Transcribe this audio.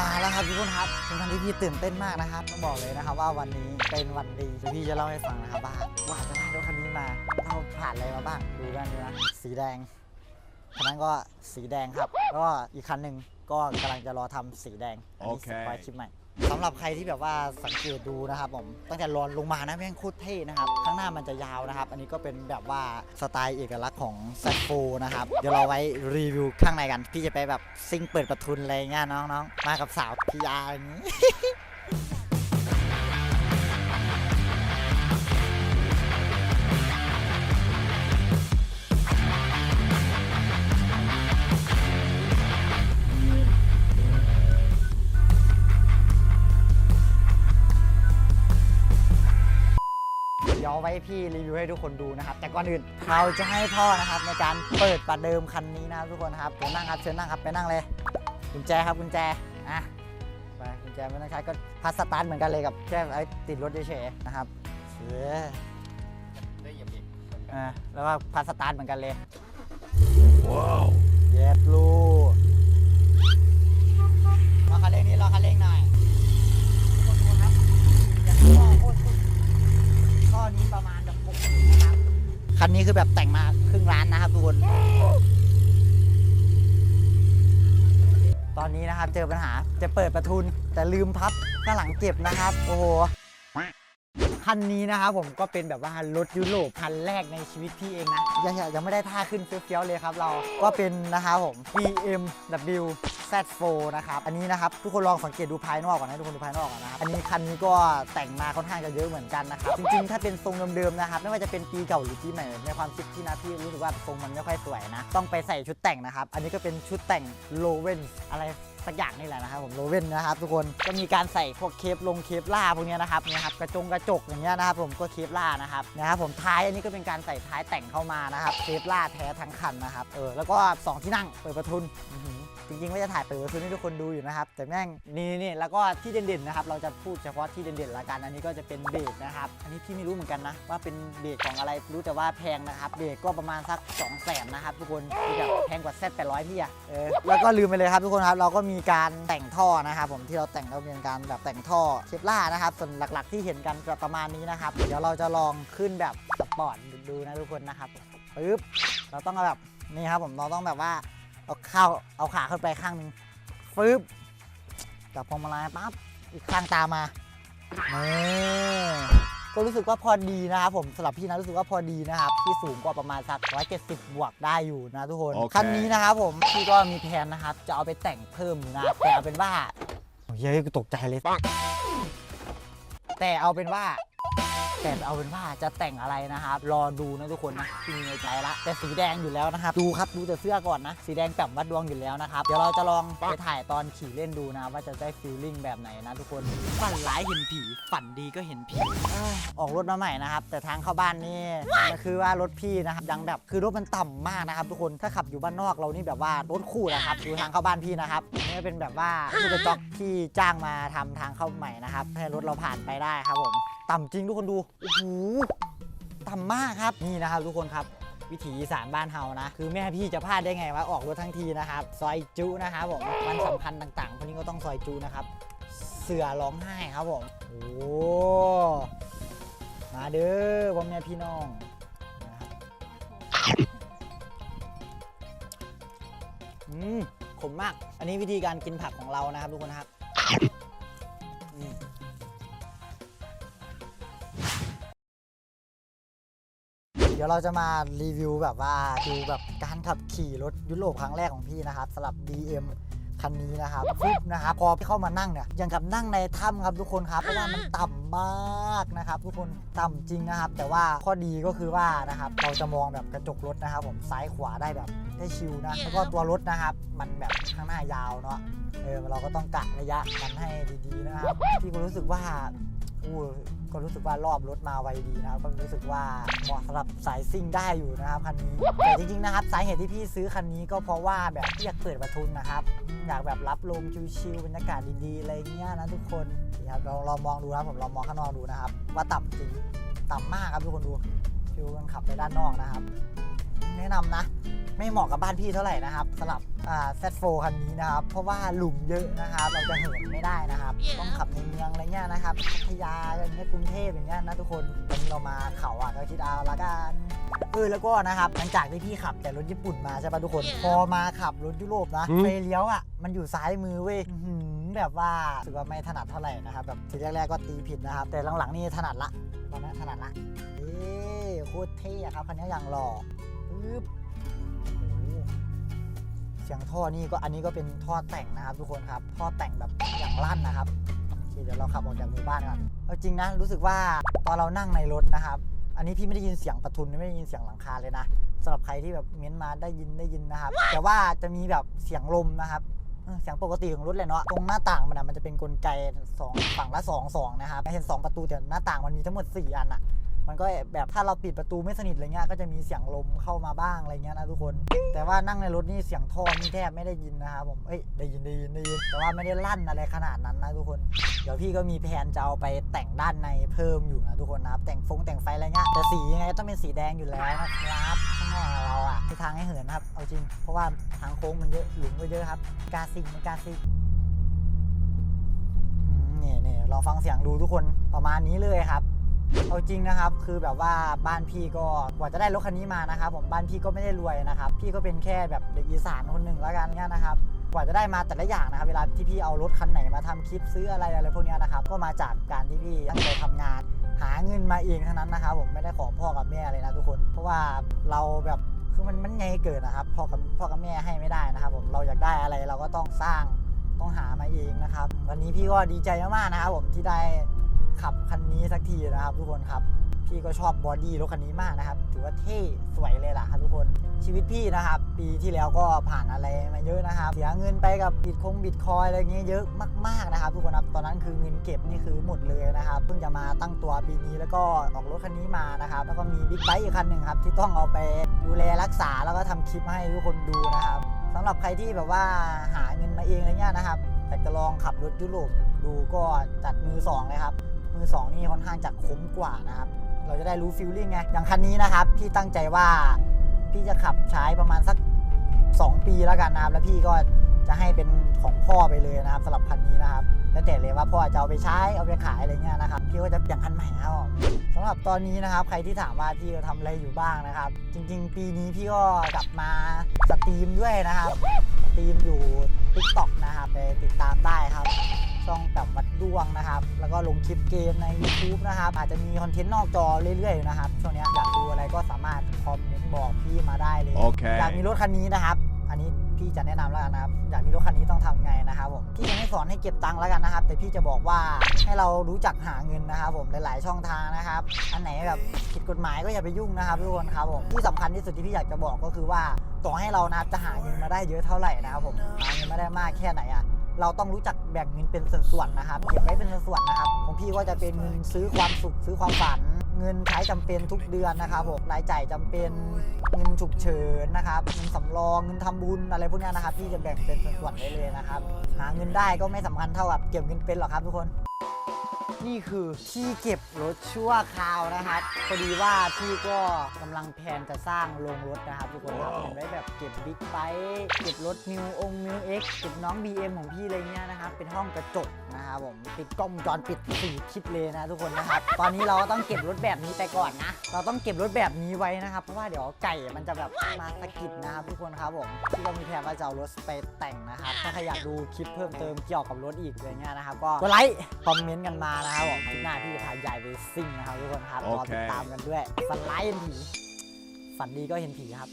มาแล้วครับทุกคนครับเป็นวันที่พี่ตื่นเต้นมากนะครับต้องบอกเลยนะครับว่าวันนี้เป็นวันดีเดี๋ยวพี่จะเล่าให้ฟังนะครับว่าว่าจะได้รถคันนี้มาเราผ่านอะไรมาบ้างดูกันดูนะสีแดงคันนั้นก็สีแดงครับแล้วก็อีกคันหนึ่งก็กำลังจะรอทำสีแดงอันนี้โอเคสปอยคลิปใหม่ สำหรับใครที่แบบว่าสังเกตดูนะครับผมตั้งแต่รอนลงมานะแม่งโคตรเท่นะครับ ข้างหน้ามันจะยาวนะครับ อันนี้ก็เป็นแบบว่าสไตล์เอกลักษณ์ของแซฟโฟนะครับ เดี๋ยวเราไว้รีวิวข้างในกัน พี่จะไปแบบซิงเปิดประทุนอะไรเงี้ยน้องๆ มากับสาวพีอาร์อย่างนี้ เดี๋ยวไว้พี่รีวิวให้ทุกคนดูนะครับ แต่ก่อนอื่นเราจะให้พ่อนะครับในการเปิดประเดิมคันนี้นะครับทุกคนครับเชิญนั่งครับเชิญนั่งครับไปนั่งเลยกุญแจครับกุญแจอะไปกุญแจไม่ต้องใช้ก็พัสตาร์ทเหมือนกันเลยกับแค่ไอ้ติดรถเฉยๆนะครับเสือได้เหยียบเบรกเหมือนกันอะแล้วก็พัสตาร์ทเหมือนกันเลยว้าวเย็บลูกรอคันเร่งนี้รอคันเร่งหน่อยทุกคนครับอย่างที่บอกโคตรสุดข้ อนี้ประมาณแบบหกหมื่นนะครับ คันนี้คือแบบแต่งมาครึ่งล้านนะครับทุกคน ตอนนี้นะครับเจอปัญหาจะเปิดประทุนแต่ลืมพับข้างหลังเก็บนะครับ โอ้โห คันนี้นะครับผมก็เป็นแบบว่ารถยุโรปคันแรกในชีวิตพี่เองนะยังยังไม่ได้ท่าขึ้นเฟี้ยวๆเลยครับเราก็เป็นนะครับผม BMW Z4 นะครับ อันนี้นะครับ ทุกคนลองสังเกตดูภายนอกก่อนนะ ทุกคนดูภายนอกก่อนนะครับ อันนี้คันนี้ก็แต่งมาค่อนข้างจะเยอะเหมือนกันนะครับ จริงๆ ถ้าเป็นทรงเดิมๆนะครับ ไม่ว่าจะเป็นปีเก่าหรือปีใหม่ ในความคิดที่นะพี่รู้สึกว่าทรงมันไม่ค่อยสวยนะ ต้องไปใส่ชุดแต่งนะครับ อันนี้ก็เป็นชุดแต่งโลเวนอะไร สักอย่างนี่แหละนะครับผมโรเว่นนะครับทุกคนก็มีการใส่พวกเคปลงเคปล่าพวกเนี้ยนะครับเนี่ยครับกระจงกระจกอย่างเงี้ยนะครับผมก็เคปล่านะครับนะครับผมท้ายอันนี้ก็เป็นการใส่ท้ายแต่งเข้ามานะครับเคปล่าแท้ทั้งคันนะครับเออแล้วก็สองที่นั่งเปิดประทุนอื จริงๆว่าจะถ่ายเปิดประทุนให้ทุกคนดูอยู่นะครับ แต่แม่งนี่นี่แล้วก็ที่เด่นๆนะครับ เราจะพูดเฉพาะที่เด่นๆละกัน อันนี้ก็จะเป็นเบรกนะครับ อันนี้พี่ไม่รู้เหมือนกันนะ ว่าเป็นเบรกของอะไร รู้แต่ว่าแพงนะครับ เบรกก็ประมาณสัก2 0 0 0 0นนะครับทุกคนคือแบบแพงกว่า Z 800พี่อะเออ แล้วก็ลืมไปเลยครับทุกคนครับ เราก็มีการแต่งท่อนะครับผม ที่เราแต่งก็เป็นการแบบแต่งท่อเคปล่านะครับ ส่วนหลักๆ ที่เห็นกันจะประมาณนี้นะครับ เดี๋ยวเราจะลองขึ้นแบบสปอร์ตดูนะทุกคนนะครับปึ๊บ เราต้องเอาแบบนี่ครับผม เราต้องแบบว่า เอาเข้าเอาขาขึ้นไปข้างหนึงปึ๊บจับพวงมาลัยปั๊บอีกข้างตามมานี่ก็รู้สึกว่าพอดีนะครับผมสำหรับพี่นะรู้สึกว่าพอดีนะครับ ที่สูงกว่าประมาณสัก170 บวกได้อยู่นะทุกคนโอเค คันนี้นะครับผมพี่ก็มีแผนนะครับ จะเอาไปแต่งเพิ่มอยู่นะแต่เอาเป็นว่าเฮ้ยกูตกใจเลย แต่เอาเป็นว่า แต่เอาเป็นว่าจะแต่งอะไรนะครับ รอดูนะทุกคนนะที่มีในใจละ แต่สีแดงอยู่แล้วนะครับ ดูครับ ดูแต่เสื้อก่อนนะ สีแดงกับวัดดวงอยู่แล้วนะครับ เดี๋ยวเราจะลองไปถ่ายตอนขี่เล่นดูนะ ว่าจะได้ฟีลลิ่งแบบไหนนะทุกคน ฝันร้ายเห็นผี ฝันดีก็เห็นผีเอ้ยออกรถมาใหม่นะครับ แต่ทางเข้าบ้านนี่มันคือว่ารถพี่นะครับยังแบบคือรถมันต่ำมากนะครับ ทุกคน ถ้าขับอยู่บ้านนอกเรานี่แบบว่ารถคู่นะครับ ดูทางเข้าบ้านพี่นะครับนี่เป็นแบบว่าลูกกระจอกที่จ้างมาทำทางเข้าใหม่นะครับ ให้รถเราผ่านไปได้ครับผม ต่ำจริงทุกคนดู โอ้โห ต่ำมากครับ นี่นะครับทุกคนครับ วิถีอีสานบ้านเฮานะ คือแม่พี่จะพลาดได้ไงว่าออกรถทั้งทีนะครับ ซอยจุนะครับผมวันสำคัญต่างๆพวกนี้ก็ต้องซอยจุนะครับ เสือร้องไห้ครับผม โอ้ มาเด้อพ่อแม่พี่น้องนะครับอืมขมมาก อันนี้วิธีการกินผักของเรานะครับทุกคนนะครับ ดี๋ยวเราจะมารีวิวแบบว่าดูแบบการขับขี่รถยุโรปครั้งแรกของพี่นะครับสำหรับ DM คันนี้นะครับฟึบนะครับพอเข้ามานั่งเนี่ยยังกับนั่งในถ้ำครับทุกคนครับเพราะว่ามันต่ำมากนะครับ ทุกคนต่ำจริงนะครับ แต่ว่าข้อดีก็คือว่านะครับเราจะมองแบบกระจกรถนะครับ ผมซ้ายขวาได้แบบได้ชิลนะแล้วก็ตัวรถนะครับ มันแบบข้างหน้ายาวเนาะเออเราก็ต้องกะระยะกันให้ดีๆนะครับที่ผมรู้สึกว่าอู้ ก็รู้สึกว่ารอบรถมาไวดีนะครับ ก็รู้สึกว่าเหมาะสำหรับสายซิ่งได้อยู่นะครับคันนี้ แต่จริงๆนะครับสาเหตุที่พี่ซื้อคันนี้ก็เพราะว่าแบบพี่อยากเปิดประทุนนะครับอยากแบบรับลมชิวๆบรรยากาศดีๆอะไรเงี้ยนะทุกคนนี่ครับเราลองมองดูนะครับผมลองมองข้างนอกดูนะครับ ว่าต่ำจริงต่ำมากครับทุกคนดูชิวกันขับไปด้านนอกนะครับ แนะนำนะ ไม่เหมาะกับบ้านพี่เท่าไหร่นะครับสำหรับอ่า Z4 คันนี้นะครับ เพราะว่าหลุมเยอะนะครับ เราจะเหินไม่ได้นะครับ ต้องขับในเมืองอะไรเงี้ยนะครับพัทยาอะไรเงี้ยกรุงเทพอย่างเงี้ยนะทุกคนวันนี้เรามาเขาอะก็คิดเอาละกันเออแล้วก็นะครับหลังจากที่พี่ขับแต่รถญี่ปุ่นมาใช่ปะทุกคน พอมาขับรถยุโรปนะไฟเลี้ยวอะมันอยู่ซ้ายมือเว้ยอื้อหือแบบว่ารู้สึกว่าไม่ถนัดเท่าไหร่นะครับแบบทีแรกๆก็ตีผิดนะครับ แต่หลังๆนี่ถนัดละตอนนี้ถนัดละเอ๊โคตรเท่อะครับคันนี้อย่างหล่อปึ๊บโอ้โห เสียงท่อนี่ก็อันนี้ก็เป็นท่อแต่งนะครับ ทุกคนครับท่อแต่งแบบอย่างลั่นนะครับโอเคเดี๋ยวเราขับออกจากหมู่บ้านกันเอาจริงนะรู้สึกว่าตอนเรานั่งในรถนะครับ อันนี้พี่ไม่ได้ยินเสียงประทุนไม่ได้ยินเสียงหลังคาเลยนะสำหรับใครที่แบบเม้นมาได้ยินได้ยินนะครับ แต่ว่าจะมีแบบเสียงลมนะครับเสียงปกติของรถเลยเนาะตรงหน้าต่างมันอะมันจะเป็นกลไกสองฝั่งละสองสองนะครับเห็นสองประตูแต่หน้าต่างมันมีทั้งหมดสี่อันอะ มันก็แบบถ้าเราปิดประตูไม่สนิทอะไรเงี้ยก็จะมีเสียงลมเข้ามาบ้างอะไรเงี้ยนะทุกคน แต่ว่านั่งในรถนี่เสียงท่อนี่แทบไม่ได้ยินนะครับผมเอ้ยได้ยินได้ยินได้ยินแต่ว่าไม่ได้ลั่นอะไรขนาดนั้นนะทุกคนเดี๋ยวพี่ก็มีแผนจะเอาไปแต่งด้านในเพิ่มอยู่นะทุกคนนะครับแต่งฟงแต่งไฟอะไรเงี้ยแต่สียังไงต้องเป็นสีแดงอยู่แล้วนะครับข้างนอกเราอะที่ทางให้เหินนะครับเอาจริง เพราะว่าทางโค้งมันเยอะหลุมก็เยอะครับ กาซิงไม่กาซิงอืมนี่นี่ลองฟังเสียงดูทุกคนประมาณนี้เลยครับ เอาจริงนะครับคือแบบว่าบ้านพี่ก็กว่าจะได้รถคันนี้มานะครับผมบ้านพี่ก็ไม่ได้รวยนะครับ พี่ก็เป็นแค่แบบเด็กอีสานคนหนึ่งแล้วกันเนี่ยนะครับกว่าจะได้มาแต่ละอย่างนะครับ เวลาที่พี่เอารถคันไหนมาทำคลิปซื้ออะไรอะไรพวกนี้นะครับก็มาจากการที่พี่ตั้งใจทำงาน หาเงินมาเองเทั้งนั้นนะครับผมไม่ได้ขอพ่อกับแม่เลยนะทุกคน เพราะว่าเราแบบคือมันมันไงเกิดนะครับพ่อกับพ่อกับแม่ให้ไม่ได้นะครับผมเราอยากได้อะไรเราก็ต้องสร้างต้องหามาเองนะครับ วันนี้พี่ก็ดีใจมากๆนะครับผมที่ได้ ขับคันนี้สักทีนะครับทุกคนครับพี่ก็ชอบบอดี้รถคันนี้มากนะครับ ถือว่าเท่สวยเลยล่ะครับทุกคนชีวิตพี่นะครับ ปีที่แล้วก็ผ่านอะไรมาเยอะนะครับ เสียเงินไปกับบิตคงบิตคอยอะไรเงี้ยเยอะมากๆนะครับ ทุกคนครับตอนนั้นคือเงินเก็บนี่คือหมดเลยนะครับ เพิ่งจะมาตั้งตัวปีนี้แล้วก็ออกรถคันนี้มานะครับ แล้วก็มีบิ๊กไบค์อีกคันหนึ่งครับที่ต้องเอาไปดูแลรักษาแล้วก็ทำคลิปให้ทุกคนดูนะครับสำหรับใครที่แบบว่าหาเงินมาเองอะไรเงี้ยนะครับอยากจะลองขับรถยุโรปดูก็จัดมือสองเลยครับ มือสองนี่ค่อนข้างจะคุ้มกว่านะครับ เราจะได้รู้ฟิลลิ่งไง อย่างคันนี้นะครับ พี่ตั้งใจว่าพี่จะขับใช้ประมาณสัก 2 ปีแล้วกันนะครับ แล้วพี่ก็จะให้เป็นของพ่อไปเลยนะครับสำหรับคันนี้นะครับแล้วแต่เลยว่าพ่อจะเอาไปใช้เอาไปขายอะไรเงี้ยนะครับพี่ก็จะเปลี่ยนคันใหม่ครับสำหรับตอนนี้นะครับใครที่ถามว่าพี่จะทำอะไรอยู่บ้างนะครับ จริง ๆ ปีนี้พี่ก็กลับมาสตรีมด้วยนะครับสตรีมอยู่ TikTok นะครับไปติดตามได้ครับ ช่องแบบวัดดวงนะครับ แล้วก็ลงคลิปเกมใน YouTube นะครับ อาจจะมีคอนเทนต์นอกจอเรื่อยๆนะครับ ช่วงเนี้ยอยากดูอะไรก็สามารถคอมเมนต์บอกพี่มาได้เลย Okay. อยากมีรถคันนี้นะครับ อันนี้พี่จะแนะนำแล้วกันนะครับ อยากมีรถคันนี้ต้องทำไงนะครับผมพี่จะไม่สอนให้เก็บตังค์แล้วกันนะครับ แต่พี่จะบอกว่าให้เรารู้จักหาเงินนะครับ ผมหลาย ๆ ช่องทางนะครับ อันไหนแบบผิดกฎหมายก็อย่าไปยุ่งนะครับทุกคนครับผมที่สำคัญที่สุดที่พี่อยากจะบอกก็คือว่าต่อให้เรานะครับจะหาเงินมาได้เยอะเท่าไหร่นะครับผมหาเงินมาได้มากแค่ไหนอะ เราต้องรู้จักแบ่งเงินเป็นส่วนๆนะครับเก็บไว้เป็นส่วนๆนะครับ ของพี่ก็จะเป็นเงินซื้อความสุขซื้อความฝัน เงินใช้จำเป็นทุกเดือนนะครับผมรายจ่ายจำเป็นเงินฉุกเฉินนะครับเงินสำรองเงินทำบุญอะไรพวกนี้นะครับพี่จะแบ่งเป็นส่วนๆไว้เลยนะครับหาเงินได้ก็ไม่สำคัญเท่ากับเก็บเงินเป็นหรอกครับทุกคน นี่คือที่เก็บรถชั่วคราวนะครับพอดีว่าพี่ก็กำลังแผนจะสร้างโรงรถนะครับทุกคนครับเห็นไว้แบบเก็บบิ๊กไบค์เก็บรถนิวองนิวเอ็กเก็บน้อง BM ของพี่อะไรเงี้ยนะครับเป็นห้องกระจกนะครับผมติดกล้องวงจรปิดสี่คิดเลยนะทุกคนนะครับ ตอนนี้เราก็ต้องเก็บรถแบบนี้ไปก่อนนะ เราต้องเก็บรถแบบนี้ไว้นะครับเพราะว่าเดี๋ยวไก่มันจะแบบมาสะกิดนะครับทุกคนครับผมพี่ก็มีแผนว่าจะเอารถไปแต่งนะครับถ้าใครอยากดูคลิปเพิ่มเติมเกี่ยวกับรถอีกอะไรเงี้ยนะครับก็กดไลค์คอมเมนต์กันมานะครับผมคลิปหน้าพี่จะพายายไปซิ่งนะครับทุกคนครับรอติดตามกันด้วยฝันร้ายเห็นผีฝันดีก็เห็นผีครับ